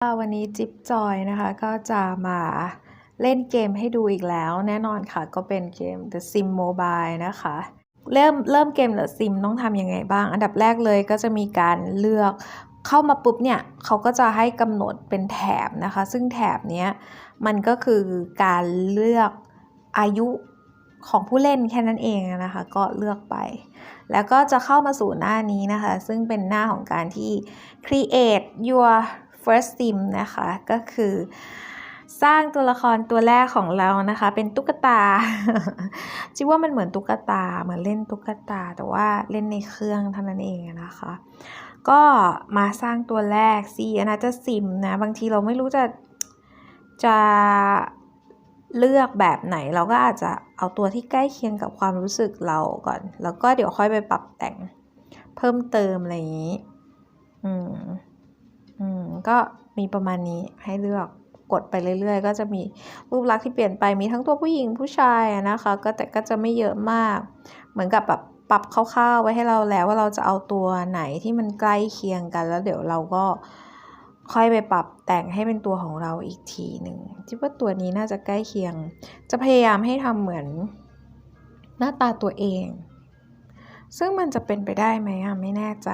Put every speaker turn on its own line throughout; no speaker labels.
วันนี้จิ๊บจอยนะคะก็จะมาเล่นเกมให้ดูอีกแล้ว แน่นอนค่ะก็เป็นเกม The Sim Mobile นะคะ เริ่มเริ่มเกม The Sim ต้องทำยังไงบ้าง อันดับแรกเลยก็จะมีการเลือกเข้ามาปุ๊บเนี่ยเขาก็จะให้กำหนดเป็นแถบนะคะ ซึ่งแถบเนี้ยมันก็คือการเลือกอายุของผู้เล่นแค่นั้นเองนะคะ ก็เลือกไป แล้วก็จะเข้ามาสู่หน้านี้นะคะ ซึ่งเป็นหน้าของการที่ create your first sim นะคะก็คือสร้างตัวละครตัวแรกของเรานะคะ เป็นตุ๊กตาจิว่ามันเหมือนตุ๊กตาเหมือนเล่นตุ๊กตา แต่ว่าเล่นในเครื่องเท่านั้นเองนะคะ ก็มาสร้างตัวแรกสิอันนั้นจะซิมนะ บางทีเราไม่รู้จะจะเลือกแบบไหนเราก็อาจจะเอาตัวที่ใกล้เคียงกับความรู้สึกเราก่อน แล้วก็เดี๋ยวค่อยไปปรับแต่งเพิ่มเติมอะไรอย่างนี้ อืม อืมก็มีประมาณนี้ให้เลือกกดไปเรื่อย ๆ ก็จะมีรูปลักษณ์ที่เปลี่ยนไปมีทั้งตัวผู้หญิงผู้ชายนะคะ ก็แต่ก็จะไม่เยอะมาก เหมือนกับแบบปรับคร่าวๆไว้ให้เราแล้วว่าเราจะเอาตัวไหนที่มันใกล้เคียงกัน แล้วเดี๋ยวเราก็ค่อยไปปรับแต่งให้เป็นตัวของเราอีกทีหนึ่งคิดว่าตัวนี้น่าจะใกล้เคียง จะพยายามให้ทำเหมือนหน้าตาตัวเอง ซึ่งมันจะเป็นไปได้ไหมอะไม่แน่ใจ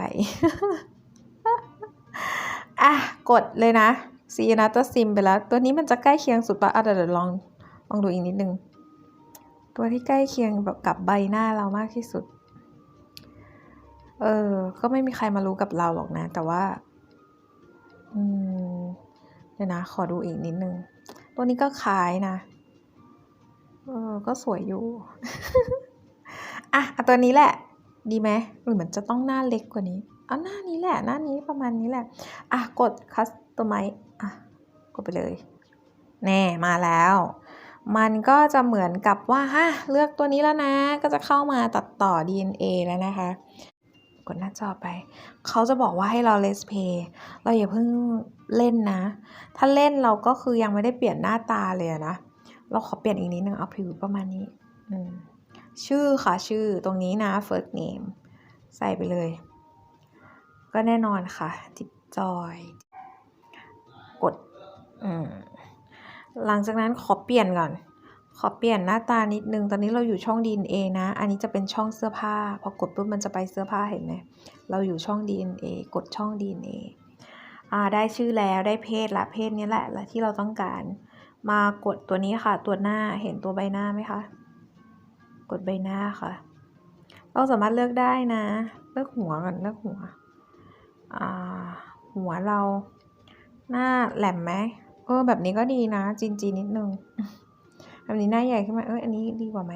อะกดเลยนะซีนะตัวซิมไปแล้ว ตัวนี้มันจะใกล้เคียงสุดปะอะเดี๋ยวลองลองดูอีกนิดนึง ตัวที่ใกล้เคียงแบบกับใบหน้าเรามากที่สุด เออ ก็ไม่มีใครมารู้กับเราหรอกนะ แต่ว่า อืมเดี๋ยวนะ ขอดูอีกนิดนึง ตัวนี้ก็คล้ายนะ เออ ก็สวยอยู่ อะเอาตัวนี้แหละ ดีไหมหรือเหมือนจะต้องหน้าเล็กกว่านี้ เอาหน้านี้แหละ หน้านี้ประมาณนี้แหละ อะกดคัสตอมไมอะกดไปเลยแน่มาแล้ว มันก็จะเหมือนกับว่าฮะเลือกตัวนี้แล้วนะ ก็จะเข้ามาตัดต่อ DNA แล้วนะคะ กดหน้าจอไป เขาจะบอกว่าให้เรา let's play เราอย่าเพิ่งเล่นนะ ถ้าเล่นเราก็คือยังไม่ได้เปลี่ยนหน้าตาเลยนะ เราขอเปลี่ยนอีกนิดนึงเอาผิวประมาณนี้อืมชื่อค่ะชื่อตรงนี้นะ first name ใส่ไปเลย ก็แน่นอนค่ะ จิบจอย กด อืม หลังจากนั้นขอเปลี่ยนก่อน ขอเปลี่ยนหน้าตานิดนึง ตอนนี้เราอยู่ช่อง DNA นะ อันนี้จะเป็นช่องเสื้อผ้า พอกดปุ๊บมันจะไปเสื้อผ้าเห็นไหม เราอยู่ช่อง DNA กดช่อง DNA อ่า ได้ชื่อแล้วได้เพศละเพศนี้แหละละที่เราต้องการ มากดตัวนี้ค่ะ ตัวหน้าเห็นตัวใบหน้าไหมคะ กดใบหน้าค่ะ เราสามารถเลือกได้นะ เลือกหัวก่อนเลือกหัว หัวเราหน้าแหลมไหมเออ แบบนี้ก็ดีนะ จีนจีนิดนึงแบบนี้หน้าใหญ่ขึ้นมาเอออันนี้ดีกว่าไหม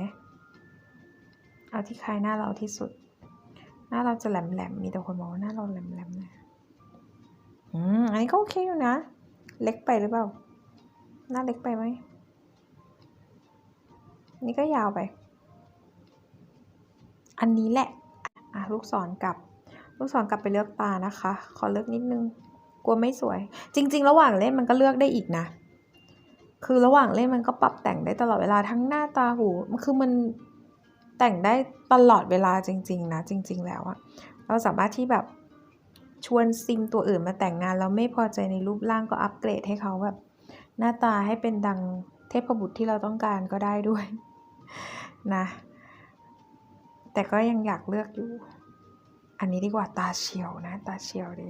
เอาที่คลายหน้าเราที่สุด หน้าเราจะแหลมแหลมมีแต่คนบอกว่าหน้าเราแหลมแหลมนะอืมอันนี้ก็โอเคอยู่นะ เล็กไปหรือเปล่า หน้าเล็กไปไหมนี่ก็ยาวไป อันนี้แหละ อะลูกศรกับ ลูกศรกลับไปเลือกตานะคะ ขอเลือกนิดนึง กลัวไม่สวย จริง ๆ ระหว่างเล่นมันก็เลือกได้อีกนะ คือระหว่างเล่นมันก็ปรับแต่งได้ตลอดเวลาทั้งหน้าตาหูคือมันแต่งได้ตลอดเวลาจริง ๆ นะ จริง ๆ แล้วอะเราสามารถที่แบบชวนซิมตัวอื่นมาแต่งงานแล้วไม่พอใจในรูปร่างก็อัปเกรดให้เขาแบบ หน้าตาให้เป็นดังเทพบุตรที่เราต้องการก็ได้ด้วยนะ แต่ก็ยังอยากเลือกอยู่ อันนี้ดีกว่าตาเฉียวนะ ตาเฉียวดี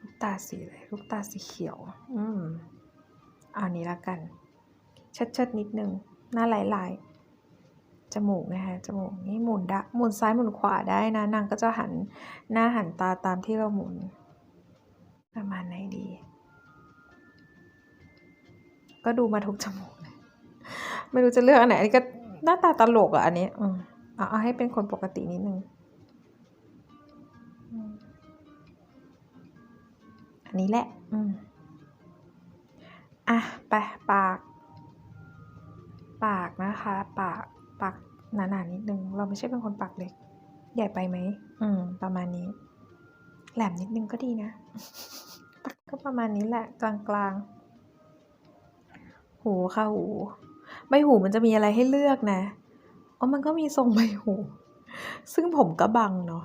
ลูกตาสีอะไรลูกตาสีเขียว อืมเอานี้ละกันเชิดนิดนึง หน้าลายๆจมูกนะคะจมูกนี่หมุนได้หมุนซ้ายหมุนขวาได้นะนางก็จะหันหน้าหันตาตามที่เราหมุน ประมาณไหนดี ก็ดูมาทุกจมูกเลยไม่รู้จะเลือกอันไหนอันนี้ก็หน้าตาตลกอะอันนี้อืมเอเอาให้เป็นคนปกตินิดนึง อันนี้แหละ อืม อะ ไป ปาก ปากนะคะ ปาก ปากหนาๆนิดนึง เราไม่ใช่เป็นคนปากเล็ก ใหญ่ไปไหม อืม ประมาณนี้ แหลมนิดนึงก็ดีนะ ปาก็ประมาณนี้แหละ กลางๆ หูค่ะหู ใบหูมันจะมีอะไรให้เลือกนะอ๋อมันก็มีทรงใบหู ซึ่งผมก็บังเนาะ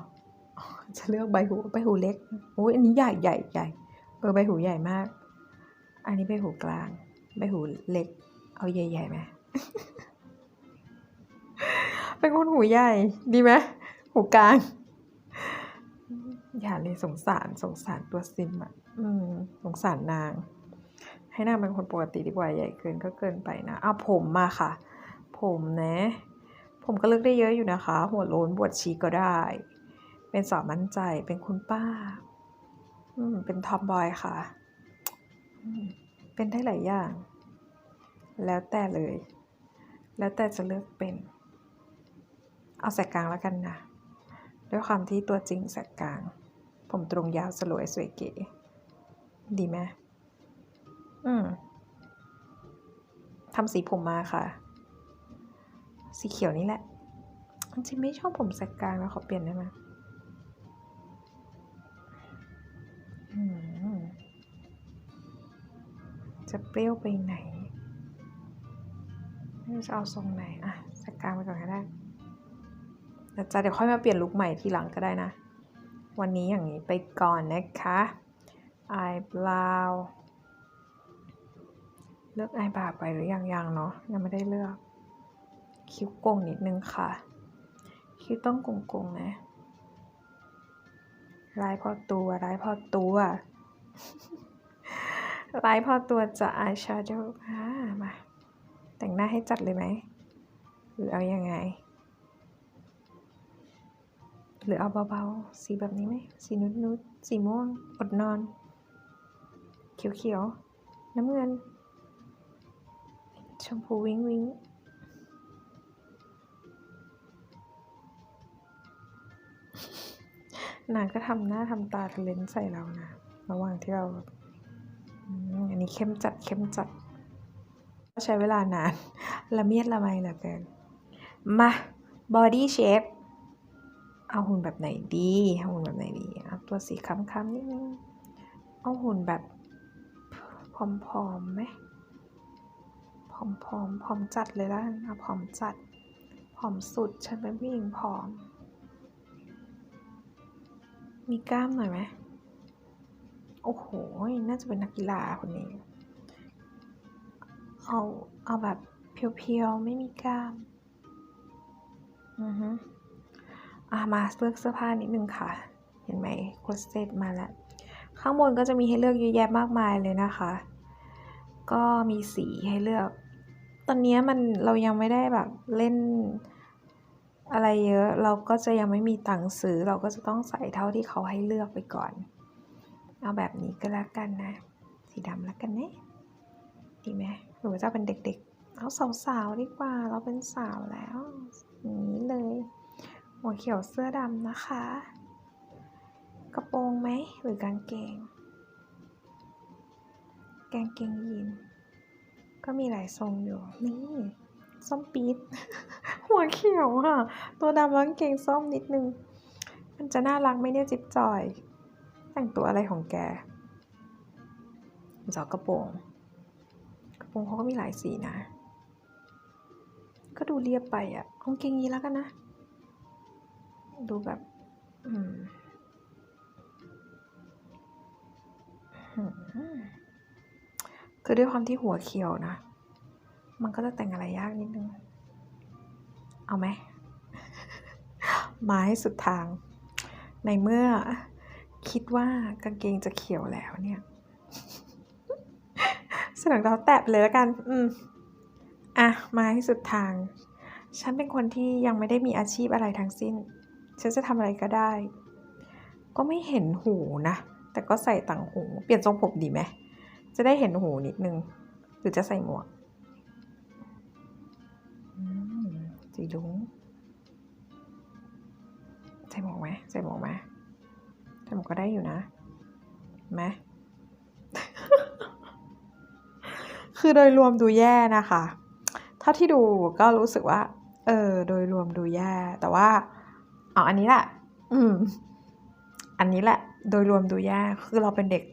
จะเลือกใบหูใบหูเล็กโอ้ยอันนี้ใหญ่ใหญ่ใหญ่เออใบหูใหญ่มาก อันนี้ใบหูกลาง ใบหูเล็ก เอาใหญ่ๆไหมเป็นคนหูใหญ่ดีไหมหูกลางอย่าเลยสงสารสงสารตัวซิมอะอืมสงสารนาง ให้นางเป็นคนปกติดีกว่าใหญ่เกินก็เกินไปนะเอาผมมาค่ะ ผมนะ ผมก็เลือกได้เยอะอยู่นะคะ หัวโล้นบวชชีก็ได้ เป็นสาวมั่นใจ เป็นคุณป้า อืม เป็นทอมบอยค่ะ เป็นได้หลายอย่าง แล้วแต่เลย แล้วแต่จะเลือกเป็น เอาแสกกลางแล้วกันนะ ด้วยความที่ตัวจริงแสกกลาง ผมตรงยาวสลวยสวยเก๋ ดีไหมอืมทำสีผมมาค่ะ สีเขียวนี่แหละจริงไม่ชอบผมแสกกลางแล้วขอเปลี่ยนได้ไหม จะเปรี้ยวไปไหน ไม่รู้จะเอาทรงไหน อะแสกกลางไปก่อนก็ได้แต่จะเดี๋ยวค่อยมาเปลี่ยนลุคใหม่ทีหลังก็ได้นะ วันนี้อย่างนี้ไปก่อนนะคะอายบราวเลือกอายบาไปหรือยังยังเนาะยังไม่ได้เลือก คิ้วโกงนิดนึงค่ะ คิ้วต้องโกงๆนะลายพอตัวลายพอตัว ลายพอตัวจะอายแชโดว์มา แต่งหน้าให้จัดเลยไหม หรือเอายังไง หรือเอาเบาๆ สีแบบนี้ไหม สีนุดๆ สีม่วง อดนอน เขียวๆ น้ำเงิน ชมพูวิงวิงนางก็ทำหน้าทำตาทะเลนใส่เรานะ ระหว่างที่เรา อันนี้เข้มจัดเข้มจัดก็ใช้เวลานาน ละเมียดละไมเหลือเกิน มา body shape เอาหุ่นแบบไหนดีเอาหุ่นแบบไหนดีเอาตัวสีค้ำๆนิดนึงเอาหุ่นแบบผอมๆไหมผอมๆผอมจัดเลยละนเอาผอมจัดผอมสุดฉันเป็นผู้หญิงผอม มีกล้ามหน่อยไหม โอ้โห น่าจะเป็นนักกีฬาคนนี้ เอา เอาแบบเพียวๆ ไม่มีกล้าม อือฮึอะมาเลือกเสื้อผ้านิดนึงค่ะ เห็นไหมโคสเซตมาแล้ว ข้างบนก็จะมีให้เลือกเยอะแยะมากมายเลยนะคะ ก็มีสีให้เลือก ตอนนี้มันเรายังไม่ได้แบบเล่นอะไรเยอะ เราก็จะยังไม่มีตังค์ซื้อ เราก็จะต้องใส่เท่าที่เขาให้เลือกไปก่อน เอาแบบนี้ก็แล้วกันนะ สีดำแล้วกันนะดีไหมหรือว่าจะเป็นเด็กๆ เอาสาวๆดีกว่า เราเป็นสาวแล้วอย่างนี้เลย หัวเขียวเสื้อดำนะคะ กระโปรงไหมหรือกางเกง กางเกงยีน ก็มีหลายทรงอยู่ นี่ ส้มปี๊ด หัวเขียวค่ะ ตัวดำแล้วกางเกงส้มนิดนึง มันจะน่ารักไหมเนี่ยจิ๊บจอย แต่งตัวอะไรของแกจอกระโปรง กระโปรงเขาก็มีหลายสีนะ ก็ดูเรียบไปอะ่ะกางเกงยีนแล้วกันนะ ดูแบบ อืมคือด้วยความที่หัวเขียวนะ มันก็จะแต่งอะไรยากนิดนึง เอาไหมมาให้สุดทาง ในเมื่อ คิดว่ากางเกงจะเขียวแล้วเนี่ยสนังเราแตะไปเลยแล้วกัน อืม อะ มาให้สุดทาง ฉันเป็นคนที่ยังไม่ได้มีอาชีพอะไรทั้งสิ้น ฉันจะทำอะไรก็ได้ ก็ไม่เห็นหูนะ แต่ก็ใส่ต่างหู เปลี่ยนทรงผมดีไหม จะได้เห็นหูนิดนึง หรือจะใส่หมวกสีลุง ใส่หมวกไหมใส่หมวกไหม ใส่มวกก็ได้อยู่นะไหมคือโดยรวมดูแย่นะคะเท่าที่ดูก็รู้สึกว่า เออ โดยรวมดูแย่ แต่ว่าเอาอันนี้แหละ อืม อันนี้แหละ โดยรวมดูแย่ คือเราเป็นเด็ก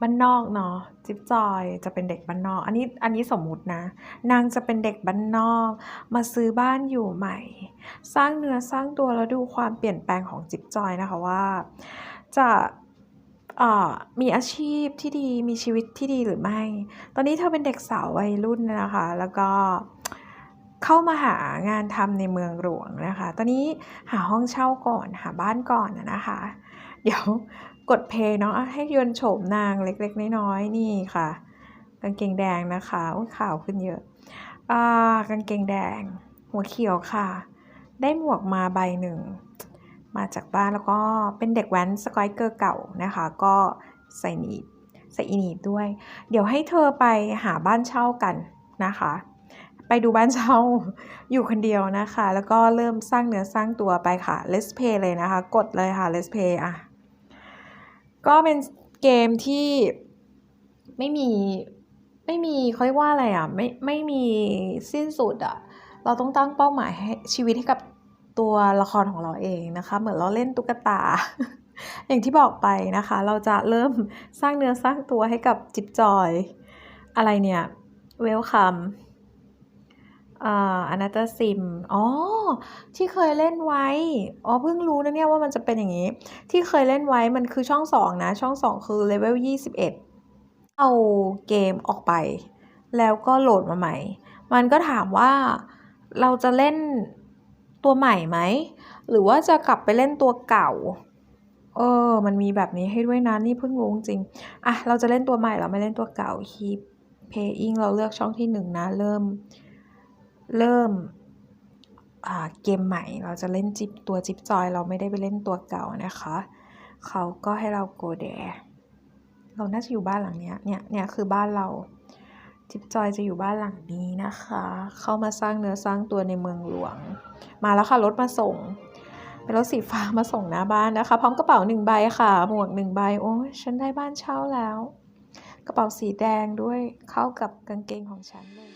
บ้านนอกเนาะ จิ๊บจอยจะเป็นเด็กบ้านนอก อันนี้ อันนี้สมมุตินะ นางจะเป็นเด็กบ้านนอก มาซื้อบ้านอยู่ใหม่ สร้างเนื้อสร้างตัวแล้วดูความเปลี่ยนแปลงของจิ๊บจอยนะคะว่า จะเอ่อมีอาชีพที่ดีมีชีวิตที่ดีหรือไม่ ตอนนี้เธอเป็นเด็กสาววัยรุ่นนะคะ แล้วก็เข้ามาหางานทำในเมืองหลวงนะคะ ตอนนี้หาห้องเช่าก่อนหาบ้านก่อนนะคะ เดี๋ยวกดเพย์เนาะให้ยนโฉมนางเล็กๆ น้อยๆนี่ค่ะ กางเกงแดงนะคะอุ้ยข่าวขึ้นเยอะอ่ากางเกงแดง หัวเขียวค่ะ ได้หมวกมาใบหนึ่ง มาจากบ้านแล้วก็เป็นเด็กแว้นสกอยเกอร์เก่านะคะ ก็ใส่หนีบใส่อีหนีบด้วย เดี๋ยวให้เธอไปหาบ้านเช่ากันนะคะ ไปดูบ้านเช่าอยู่คนเดียวนะคะ แล้วก็เริ่มสร้างเนื้อสร้างตัวไปค่ะ Let's Play เลยนะคะ กดเลยค่ะ Let's Play อะก็เป็นเกมที่ไม่มีไม่มีเขาเรียกว่าอะไรอะไม่ไม่มีสิ้นสุดอะเราต้องตั้งเป้าหมายให้ชีวิตให้กับ ตัวละครของเราเองนะคะ เหมือนเราเล่นตุ๊กตา อย่างที่บอกไปนะคะ เราจะเริ่มสร้างเนื้อสร้างตัวให้กับจิบจอย อะไรเนี่ยเวลคัมอ่านาตาซิม อ๋อ ที่เคยเล่นไว้ อ๋อ เพิ่งรู้นะเนี่ยว่ามันจะเป็นอย่างนี้ ที่เคยเล่นไว้มันคือช่อง2นะ ช่อง2คือเลเวล21เอาเกมออกไป แล้วก็โหลดมาใหม่ มันก็ถามว่าเราจะเล่น ตัวใหม่ไหม หรือว่าจะกลับไปเล่นตัวเก่า เออ มันมีแบบนี้ให้ด้วยนะ นี่เพิ่งรู้จริง อะ เราจะเล่นตัวใหม่เราไม่เล่นตัวเก่า keep playing เราเลือกช่องที่หนึ่งนะ เริ่ม เริ่มเกมใหม่ เราจะเล่นจิบตัวจิบจอย เราไม่ได้ไปเล่นตัวเก่านะคะ เขาก็ให้เรา go there เราน่าจะอยู่บ้านหลังเนี้ย เนี่ย เนี่ยคือบ้านเรา จิบจอยจะอยู่บ้านหลังนี้นะคะ เข้ามาสร้างเนื้อสร้างตัวในเมืองหลวง มาแล้วค่ะรถมาส่ง เป็นรถสีฟ้ามาส่งหน้าบ้านนะคะ พร้อมกระเป๋าหนึ่งใบค่ะ หมวกหนึ่งใบ โอ้ยฉันได้บ้านเช่าแล้ว กระเป๋าสีแดงด้วยเข้ากับกางเกงของฉันเลย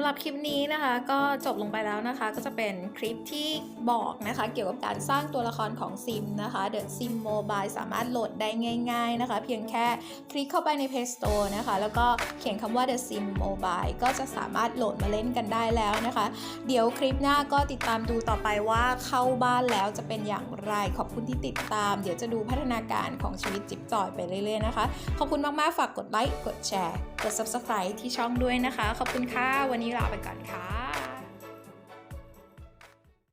ำหรับคลิปนี้นะคะก็จบลงไปแล้วนะคะ ก็จะเป็นคลิปที่บอกนะคะ เกี่ยวกับการสร้างตัวละครของซิมนะคะ The Sim Mobile สามารถโหลดได้ง่าย ๆนะคะ เพียงแค่คลิกเข้าไปใน Play Store นะคะ แล้วก็เขียนคำว่า The Sim Mobile ก็จะสามารถโหลดมาเล่นกันได้แล้วนะคะ เดี๋ยวคลิปหน้าก็ติดตามดูต่อไปว่าเข้าบ้านแล้วจะเป็นอย่างไรขอบคุณที่ติดตาม เดี๋ยวจะดูพัฒนาการของชีวิตจิ๊บจอยไปเรื่อยๆนะคะ ขอบคุณมากๆฝากกดไลค์กดแชร์กด Subscribe ที่ช่องด้วยนะคะ ขอบคุณค่ะวันนี้ี้ลาไปก่อนค่ะ